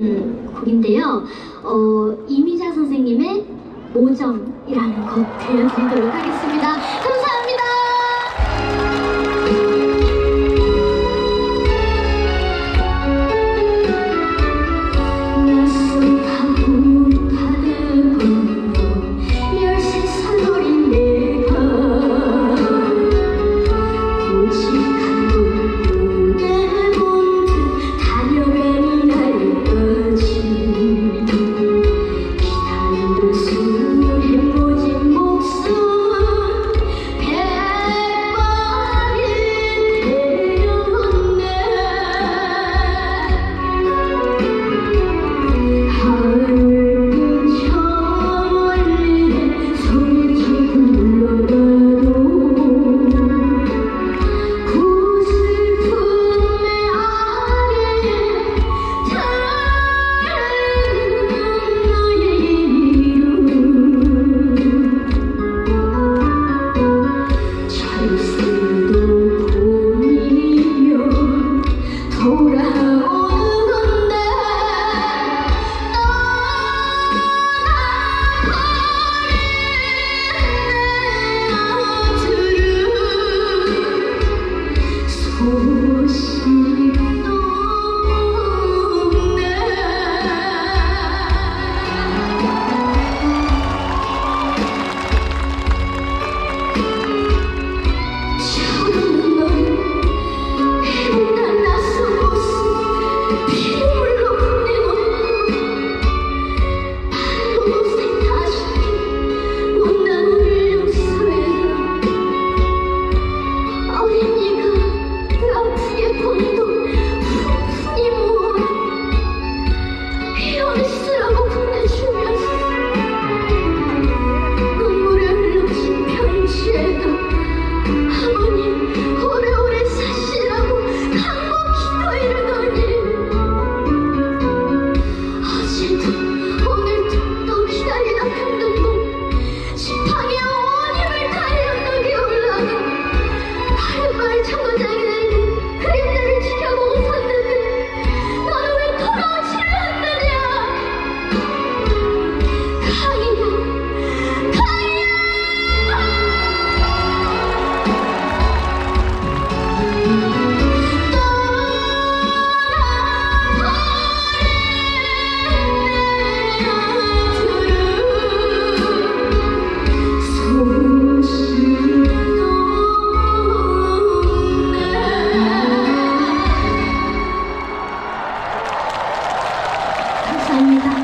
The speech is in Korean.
음, 곡인데요. 어, 이미자 선생님의 모정이라는 곡 들려드리도록 하겠습니다. 欢迎大。